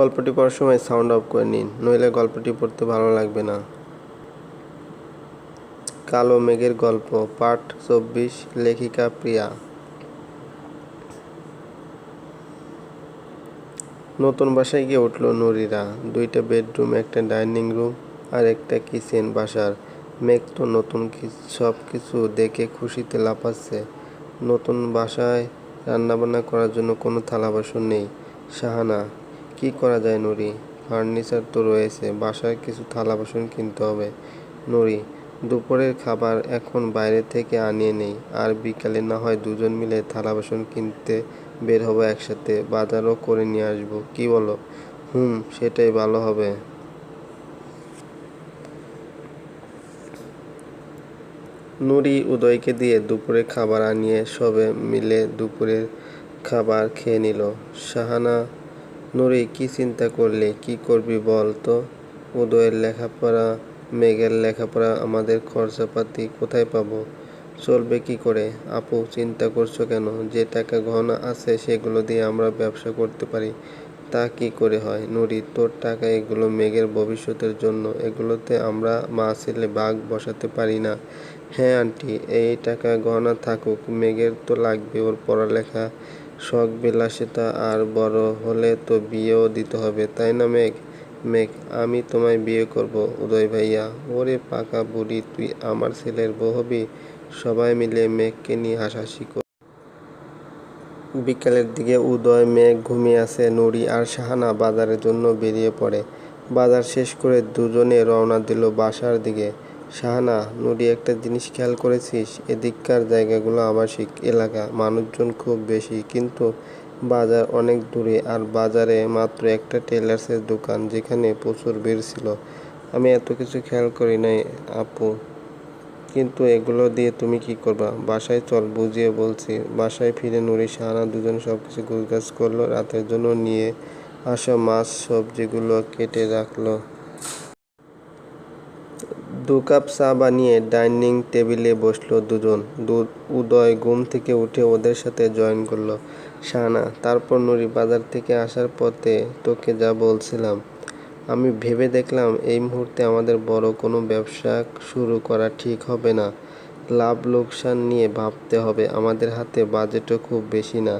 গল্পটি পড়ার সময় সাউন্ড অফ করে নিন, নইলে গল্পটি পড়তে ভালো লাগবে না। কালো মেঘের গল্প, পাঠ চব্বিশ, লেখিকা প্রিয়া। নতুন বাসায় গিয়ে উঠল নুরিরা। দুইটা বেডরুম, একটা ডাইনিং রুম আর একটা কিচেন বাসার। মেঘ তো নতুন সব কিছু দেখে খুশিতে লাফাচ্ছে। নতুন বাসায় রান্নাবান্না করার জন্য কোনো থালা বাসন নেই। শাহানা কি করা যায়, নুরি? ফার্নিচার তো রয়েছে, বাসায় কিছু থালা বাসন কিনতে হবে। নুরি, দুপুরের খাবার এখন বাইরে থেকে আনিয়ে নেই, আর বিকালে না হয় দুজন মিলে থালা বাসন কিনতে বের হব একসাথে, বাজারও করে নিয়ে আসব, কি বলো? হুম, সেটাই ভালো হবে। নুরি উদয়কে দিয়ে দুপুরে খাবার আনিয়ে সবে মিলে দুপুরের খাবার খেয়ে নিল। শাহানা নুরি, কি চিন্তা করলে? কি করবি বল তো? উদয়ের লেখাপড়া, মেঘের লেখাপড়া, আমাদের খরচাপাতি কোথায় পাবো? চলবে কি করে? আপু, চিন্তা করছ কেন? যে টাকা গহনা আছে সেগুলো দিয়ে আমরা ব্যবসা করতে পারি। তা কি করে হয়? নুরি, তোর টাকা এগুলো মেঘের ভবিষ্যতের জন্য। এগুলোতে আমরা মা ছেলে বাঘ বসাতে পারি না। হ্যাঁ আন্টি, এই টাকা গহনা থাকুক। মেঘের তো লাগবে ওর পড়ালেখা। শখ, বিলাসিতা আর বড় হলে তো বিয়েও দিতে হবে, তাই না মেঘ? মেঘ, আমি তোমায় বিয়ে করব, উদয় ভাইয়া। ওরে পাকা বুড়ি, তুই আমার ছেলের বউ হবি? সবাই মিলে মেঘকে নিয়ে হাসাহাসি কর। বিকালের দিকে উদয়, মেঘ ঘুমিয়ে আছে। নুরি আর শাহানা বাজারের জন্য বেরিয়ে পড়ে। বাজার শেষ করে দুজনে রওনা দিল বাসার দিকে। শাহানা, নুরি, একটা জিনিস খেয়াল করেছিস? এদিককার জায়গাগুলো আবাসিক এলাকা, মানুষজন খুব বেশি, কিন্তু বাজার অনেক দূরে আর বাজারে মাত্র একটা টেলার্সের দোকান যেখানে প্রচুর ভিড় ছিল। আমি এত কিছু খেয়াল করি নাই, আপু। কিন্তু এগুলো দিয়ে তুমি কি করবা? বাসায় চল, বুঝিয়ে বলছি। বাসায় ফিরে নুরি, শাহানা দুজন সব কিছু গুছগাছ করল, রাতের জন্য নিয়ে আসা মাছ, সবজিগুলো কেটে রাখল। দু কাপ চা বানিয়ে ডাইনিং টেবিলে বসল দুজন। উদয় ঘুম থেকে উঠে ওদের সাথে জয়েন করল। শাহানা, তারপর নুরি বাজার থেকে আসার পথে তোকে যা বলছিলাম, আমি ভেবে দেখলাম এই মুহূর্তে আমাদের বড় কোনো ব্যবসা শুরু করা ঠিক হবে না। লাভ লোকসান নিয়ে ভাবতে হবে, আমাদের হাতে বাজেটও খুব বেশি না,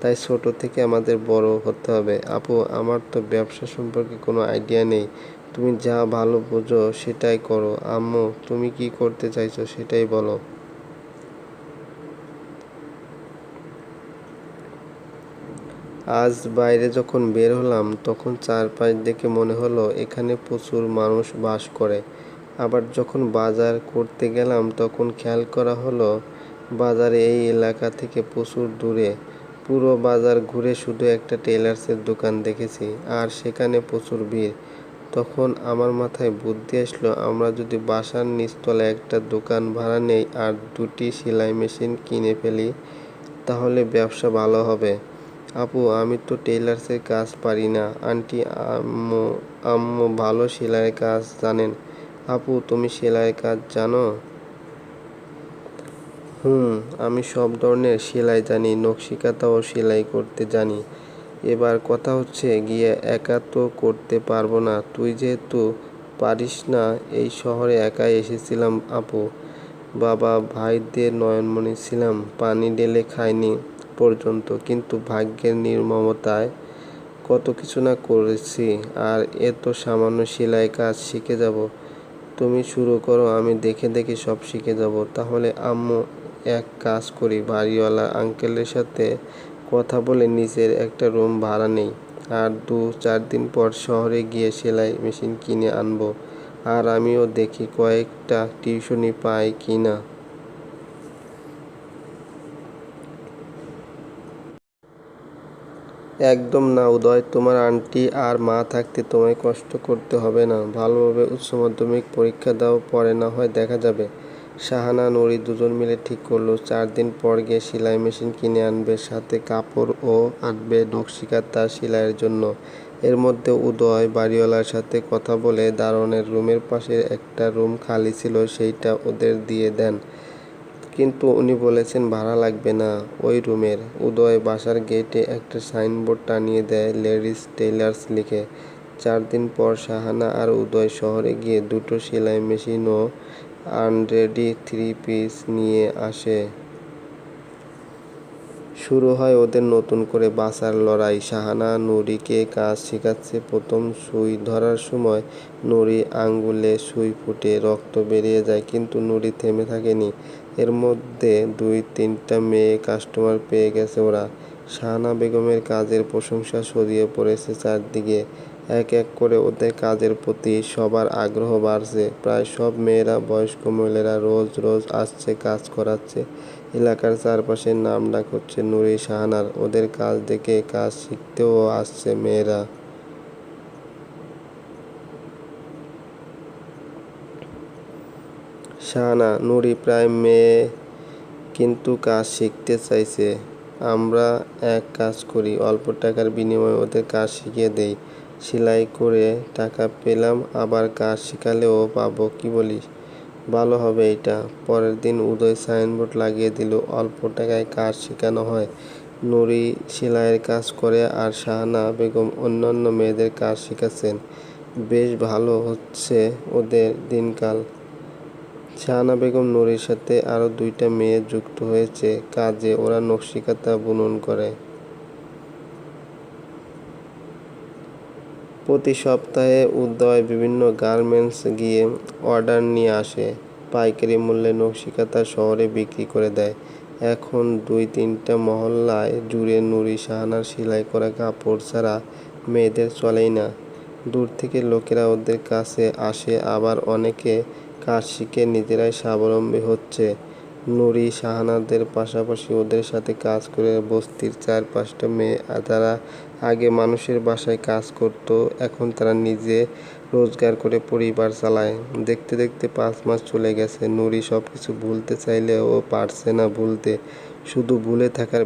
তাই ছোট থেকে আমাদের বড় হতে হবে। আপু, আমার তো ব্যবসা সম্পর্কে কোনো আইডিয়া নেই। তুমি যা ভালো বোঝো সেটাই করো। আম্মু, তুমি কি করতে চাইছো সেটাই বলো। আজ বাইরে যখন বের হলাম, তখন চারপাশ দেখে মনে হলো এখানে প্রচুর মানুষ বাস করে। আবার যখন বাজার করতে গেলাম, তখন খেয়াল করা হলো বাজারে এই এলাকা থেকে প্রচুর দূরে। পুরো বাজার ঘুরে শুধু একটা টেলার্সের দোকান দেখেছি, আর সেখানে প্রচুর ভিড়। তখন আমার মাথায় বুদ্ধি আসলো, আমরা যদি বাসার নিচতলায় একটা দোকান ভাড়া নেই আর দুটি সেলাই মেশিন কিনে ফেলি, তাহলে ব্যবসা ভালো হবে। আপু, আমি তো টেইলার্সের কাজ পারি না। আন্টি, আম্মু আম্মু ভালো সেলাইয়ের কাজ জানেন। আপু, তুমি সেলাইয়ের কাজ জানো? হুম, আমি সব ধরনের সেলাই জানি, নকশিকাতাও সেলাই করতে জানি। এবার কথা হচ্ছে, গিয়ে একা তো করতে পারব না। তুই যেহেতু পারিস না, এই শহরে একাই এসেছিলাম আপু। বাবা, ভাইদের নয়নমণি ছিলাম, পানি ঢেলে খাইনি পর্যন্ত। কিন্তু ভাগ্যের নির্মমতায় কত কিছু না করেছি, আর এত সামান্য সেলাই কাজ শিখে যাব। তুমি শুরু করো, আমি দেখে দেখে সব শিখে যাব। তাহলে আম্মু এক কাজ করি, বাড়িওয়ালা আঙ্কেলের সাথে কথা বলে নিজের একটা রুম ভাড়া নেই। আর দু চার দিন পর শহরে গিয়ে সেলাই মেশিন কিনে আনব। আর আমিও দেখি কয়েকটা টিউশনি পাই কি না। একদম না উদয়, তোমার আন্টি আর মা থাকতে তোমায় কষ্ট করতে হবে না। ভালোভাবে উচ্চ মাধ্যমিক পরীক্ষা দাও, পরে না হয় দেখা যাবে। শাহানা নুরি দুজন মিলে ঠিক করল। চার দিন পর গিয়ে সেলাই মেশিন কিনে আনবে, সাথে কাপড় ও আনবে নকশিকাতা সেলাইয়ের জন্য। এর মধ্যে উদয় বাড়িওয়ালার সাথে কথা বলে দারোয়ানের রুমের পাশে একটা রুম খালি ছিল, সেইটা ওদের দিয়ে দেন। কিন্তু উনি বলেছেন, ভাড়া লাগবে না ওই রুমের। উদয় বাসার গেটে একটা সাইনবোর্ড টানিয়ে দেয় লেডিস টেইলার্স লিখে। চার দিন পর সাহানা আর উদয় শহরে গিয়ে দুটো সেলাই মেশিন ও আনরেডি থ্রি পিস নিয়ে আসে। শুরু হয় ওদের নতুন করে বাঁচার লড়াই। শাহানা নুরিকে কাজ শেখাচ্ছে। প্রথম সুই ধরার সময় নুরি আঙ্গুলে সুই ফুটে রক্ত বেরিয়ে যায়, কিন্তু নুরি থেমে থাকেনি। এর মধ্যে দুই, তিনটা মেয়ে কাস্টমার পেয়ে গেছে ওরা। শাহানা বেগমের কাজের প্রশংসা ছড়িয়ে পড়েছে চারদিকে। এক এক করে ওদের কাজের প্রতি সবার আগ্রহ বাড়ছে। প্রায় সব মেয়েরা, বয়স্ক মহিলারা রোজ রোজ আসছে, কাজ করাচ্ছে। এলাকার চারপাশে নাম ডাক হচ্ছে নুরি, শাহানার। ওদের কাজ দেখে কাজ শিখতেও আসছে মেয়েরা। শাহানা, নুরি প্রায় মেয়ে কিন্তু কাজ শিখতে চাইছে। আমরা এক কাজ করি, অল্প টাকার বিনিময়ে ওদের কাজ শিখিয়ে দেই। সেলাই করে টাকা পেলাম, আবার কাজ শেখালেও পাবো কি বলিস ভালো হবে এটা। পরের দিন উদয় সাইনবোর্ড লাগিয়ে দিল, অল্প টাকায় কাজ শেখানো হয়। নুরি সেলাইয়ের কাজ করে আর শাহানা বেগম অন্যান্য মেয়েদের কাজ শেখাচ্ছেন। বেশ ভালো হচ্ছে ওদের দিনকাল। শাহানা বেগম নুরির সাথে আরও দুইটা মেয়ে যুক্ত হয়েছে। কাজে ওরা নকশিকাতা বুনন করে। প্রতি সপ্তাহে উদয় বিভিন্ন গার্মেন্টস গিয়ে অর্ডার নিয়ে আসে। পাইকারি মূল্যে নকশিকাতা শহরে বিক্রি করে দেয়। এখন দুই তিনটা মহল্লায় জুড়ে নুরি, শাহানার সেলাই করা কাপড় ছাড়া মেয়েদের চলেই না। দূর থেকে লোকেরা ওদের কাছে আসে, আবার অনেকে কাজ শিখে নিজেরাই স্বাবলম্বী হচ্ছে। নুরি, শাহানাদের পাশাপাশি ওদের সাথে কাজ করে বস্তির চার পাঁচটা মেয়ে যারা আগে মানুষের বাসায় কাজ করত, এখন তারা নিজে রোজগার করে পরিবার চালায়। দেখতে দেখতে পাঁচ মাস চলে গেছে, নুরি সব কিছু ভুলতে চাইলেও পারছে না ভুলতে, শুধু ভুলে থাকার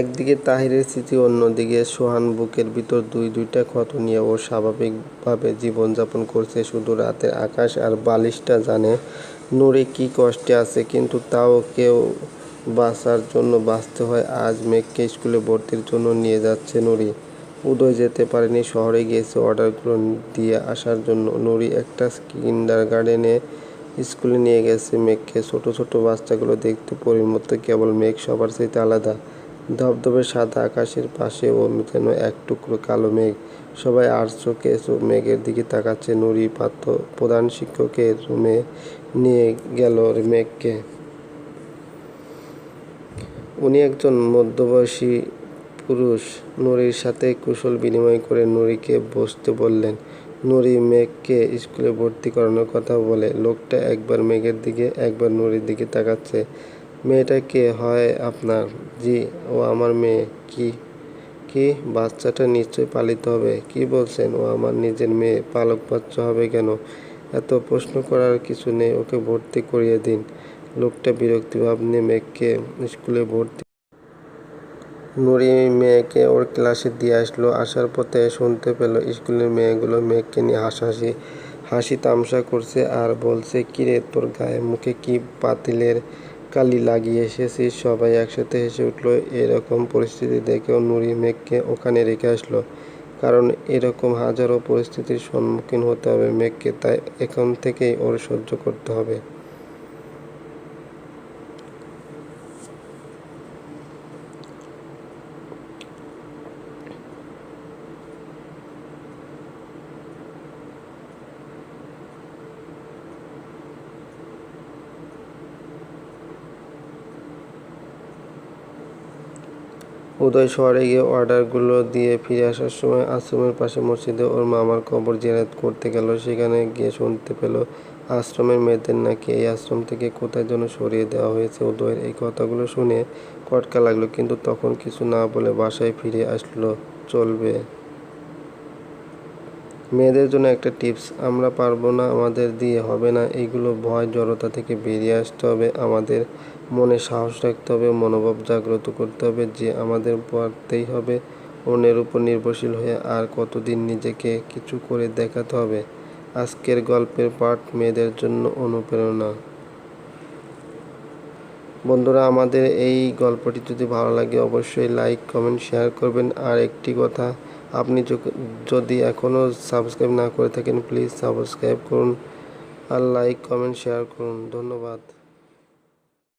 একদিকে তাহিরের স্মৃতি, অন্যদিকে সোহান বুকের ভিতর দুই দুইটা ক্ষত নিয়ে ও স্বাভাবিকভাবে জীবনযাপন করছে, শুধু রাতের আকাশ আর বালিশটা জানে নুরি কি কষ্টে আছে, কিন্তু তাও কেউ বাঁচার জন্য বাঁচতে হয়। আজ মেঘকে স্কুলে ভর্তির জন্য নিয়ে যাচ্ছে নুরি। উদয় যেতে পারেনি, শহরে গিয়েছে অর্ডারগুলো দিয়ে আসার জন্য। নুরি একটা কিন্ডার গার্ডেনে স্কুলে নিয়ে গেছে মেঘকে। ছোট ছোট বাচ্চাগুলো দেখতে পরির মতো কেবল মেঘ সবার চাইতে আলাদা। ধবধবে সাদা আকাশের পাশে ও যেন এক টুকরো কালো মেঘ। সবাই আর চোখে মেঘের দিকে তাকাচ্ছে। নুরি পাত্র প্রধান শিক্ষকের রুমে নিয়ে গেল মেঘকে। উনি একজন মধ্যবয়সী পুরুষ। নুরির সাথে কুশল বিনিময় করে নুরিকে বসতে বললেন, নুরি মেঘকে স্কুলে ভর্তি করানোর কথা বলে, লোকটা একবার মেঘের দিকে, একবার নুরির দিকে তাকাচ্ছে। মেয়েটা কে? হয় আপনার? জি, ও আমার মেয়ে। কি? কি? বাচ্চাটা নিশ্চয় পালিত হবে। কি বলছেন? ও আমার নিজের মেয়ে। পালক বাচ্চা হবে কেন? এত প্রশ্ন করার কিছু নেই, ওকে ভর্তি করিয়ে দিন। লোকটা বিরক্তিভাব নিয়ে মেঘকে স্কুলে ভর্তি নুরি মেয়েকে ওর ক্লাসে দিয়ে আসলো। আসার পথে শুনতে পেল স্কুলের মেয়েগুলো মেঘকে নিয়ে হাসাহাসি, হাসি তামসা করছে আর বলছে কিরে তোর গায়ে মুখে কি পাতিলের কালি লাগিয়ে এসেছিস? সবাই একসাথে হেসে উঠল, এরকম পরিস্থিতি দেখেও নুরি মেঘকে ওখানে রেখে আসলো। কারণ এরকম হাজারো পরিস্থিতির সম্মুখীন হতে হবে মেঘকে তাই এখন থেকেই ওর সহ্য করতে হবে। উদয় শহরে গিয়ে অর্ডারগুলো দিয়ে ফিরে আসার সময় আশ্রমের পাশে মসজিদে ওর মামার কবর জিয়ারত করতে গেল। সেখানে গিয়ে শুনতে পেল, আশ্রমের মেয়েদের নাকি এই আশ্রম থেকে কোথায় যেন সরিয়ে দেওয়া হয়েছে। উদয়ের এই কথাগুলো শুনে কটকা লাগল, কিন্তু তখন কিছু না বলে বাসায় ফিরে আসলো, চলবে। মেয়েদের জন্য একটা টিপস, আমরা পারব না, আমাদের দিয়ে হবে না। এইগুলো ভয় জড়তা থেকে বেরিয়ে আসতে হবে আমাদের মনে সাহস রাখতে হবে, মনোভাব জাগ্রত করতে হবে, যে আমাদের পারতেই হবে। অন্যের উপর নির্ভরশীল হয়ে আর কতদিন নিজেকে কিছু করে দেখাতে হবে। আজকের গল্পের পাঠ মেয়েদের জন্য অনুপ্রেরণা। বন্ধুরা, আমাদের এই গল্পটি যদি ভালো লাগে, অবশ্যই লাইক, কমেন্ট, শেয়ার করবেন। আর একটি কথা, আপনি যদি এখনও সাবস্ক্রাইব না করে থাকেন, প্লিজ সাবস্ক্রাইব করুন আর লাইক, কমেন্ট, শেয়ার করুন। ধন্যবাদ।